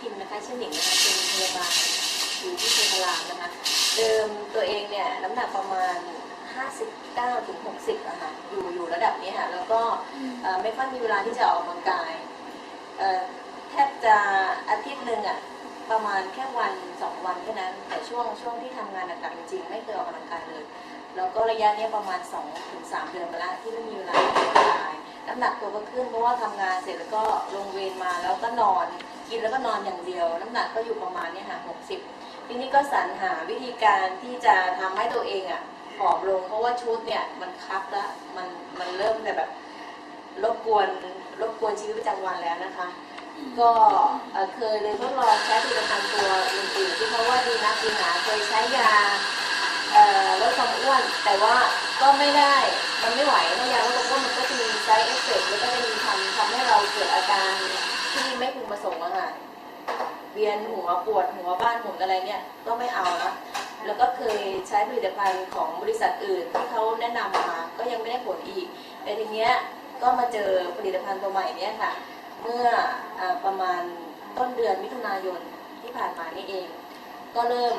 พิมพ์นะคะชื่อหนิงนะคะเป็นพยาบาลอยู่ที่โรงพยาบาลนะคะ เดิมตัวเองเนี่ยน้ำหนักประมาณ 59ถึง60อะค่ะอยู่อยู่ระดับนี้ค่ะ แล้วก็เอ่อไม่ค่อยมีเวลาที่จะออกกำลังกายเอ่อแทบจะอาทิตย์หนึ่งอะ ประมาณแค่วันสองวันแค่นั้น แต่ช่วงช่วงที่ทำงานหนักๆจริงๆไม่เคยออกกำลังกายเลย แล้วก็ระยะนี้ประมาณ2ถึง3เดือนมาแล้วที่ไม่มีเวลาออกกำลังกายน้ำหนักตัวก็ขึ้นเพราะว่าทำงานเสร็จแล้วก็ลงเวรมาแล้วก็นอน กินแล้วก็นอนอย่างเดียว น้ำหนักก็อยู่ประมาณเนี้ยค่ะ60ทีนี้ก็สรรหาวิธีการที่จะทำให้ตัวเองอะผอมลง เพราะว่าชุดเนี่ยมันคับแล้วมันมันเริ่มแต่แบบรบกวนรบกวนชีวิตประจำวันแล้วนะคะ ก็เคยเลยทดลองใช้ผลิตภัณฑ์ตัวอื่นๆที่เขาว่าดีนะดีหนาเคยใช้ยาลดความอ้วน แต่ว่าก็ไม่ได้มันไม่ไหวถ้าะยาลดความอ้วนมันก็จะมีไซเอฟเฟกต์แล้วก็จะมีทำทำให้เราเกิดอาการที่ไม่พึงประสงค์อะค่ะเวียนหัวปวดหัวบ้านหมุนอะไรเนี่ยก็ไม่เอานะแล้วก็เคยใช้ผลิตภัณฑ์ของบริษัทอื่นที่เขาแนะนำมาก็ยังไม่ได้ผลอีก แต่ทีเนี้ยก็มาเจอผลิตภัณฑ์ตัวใหม่เนี่ยค่ะ เมื่ออประมาณต้นเดือนมิถุนายนที่ผ่านมานี่เอง ก็เริ่ม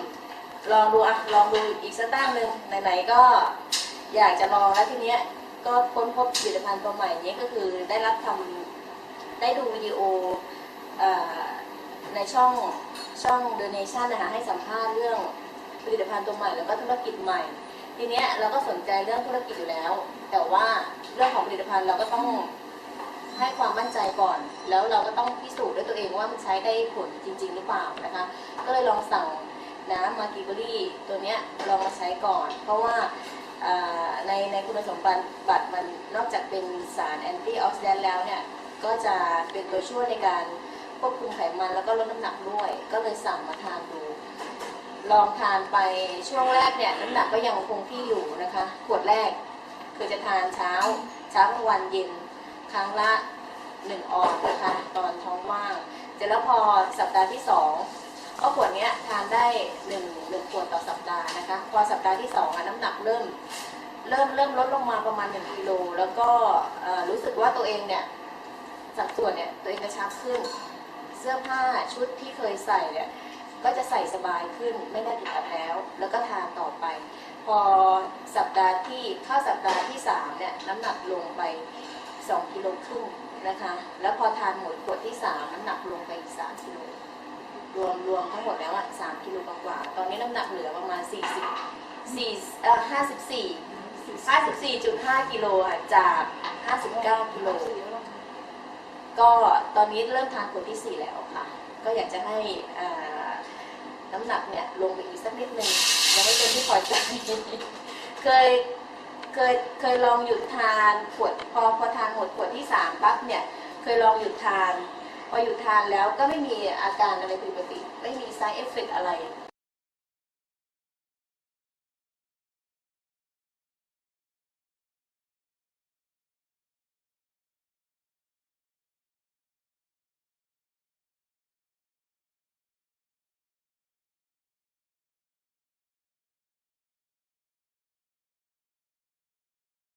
ลองดูอะลองดูอีกสักตั้งหนึ่งไหนๆก็อยากจะลองแล้วทีเนี้ยก็ค้นพบผลิตภัณฑ์ตัวใหม่เนี้ก็คือได้รับทำได้ดูวิดีโออในช่องช่อง The Nation นะคะให้สัมภาษณ์เรื่องผลิตภัณฑ์ตัวใหม่แล้วก็ธุรกิจใหม่ ทีเนี้ยเราก็สนใจเรื่องธุรกิจอยู่แล้ว แต่ว่าเรื่องของผลิตภัณฑ์เราก็ต้อง ให้ความมั่นใจก่อน แล้วเราก็ต้องพิสูจน์ด้วยตัวเองว่ามันใช้ได้ผลจริง ๆ หรือเปล่านะคะ ก็เลยลองสั่งน้ำมากิเบอรี่ตัวเนี้ยลองมาใช้ก่อน เพราะว่าในในคุณสมบัติบัตรมันนอกจากเป็นสารแอนตี้ออกซิแดนต์แล้วเนี่ย ก็จะเป็นตัวช่วยในการควบคุมไขมันแล้วก็ลดน้ำหนักด้วย ก็เลยสั่งมาทานดู ลองทานไปช่วงแรกเนี่ยน้ำหนักก็ยังคงที่อยู่นะคะ ขวดแรกคือจะทานเช้าเช้ากลางวันเย็น ครั้งละหนึ่งออนนะคะ ตอนท้องว่างเสร็จแล้วพอสัปดาห์ที่สองก็ขวดนี้ทานได้หนึ่งหนึ่งขวดต่อสัปดาห์นะคะ พอสัปดาห์ที่สองน้ำหนักเริ่ม เริ่มเริ่มลดลงมาประมาณหนึ่งกิโลแล้วก็รู้สึกว่าตัวเองเนี่ยสัดส่วนเนี่ยตัวเองกระชับขึ้น เสื้อผ้าชุดที่เคยใส่เนี่ยก็จะใส่สบายขึ้นไม่ได้ติดอัดแล้ว แล้วก็ทานต่อไป พอสัปดาห์ที่เข้าสัปดาห์ที่สามเนี่ยน้ำหนักลงไป 2กิโลครึ่งนะคะ แล้วพอทานหมดขวดที่3น้ำหนักลงไปอีก3กิโลรวมรวมทั้งหมดแล้วอะ3กิโลกว่า ตอนนี้น้ำหนักเหลือประมาณ 40 4เอ่อ54 54.5กิโลค่ะจาก 59กิโลก็ตอนนี้เริ่มทานขวดที่ 4 แล้วค่ะ ก็อยากจะให้อ่น้ำหนักเนี่ยลงไปอีกสักนิดนึงยังไม่เป็นที่พอใจเคยเคยเคยลองหยุดทานขวด ปั๊บเนี่ยเคยลองหยุดทาน พอหยุดทานแล้วก็ไม่มีอาการอะไรผิดปกติ ไม่มี side effect อะไร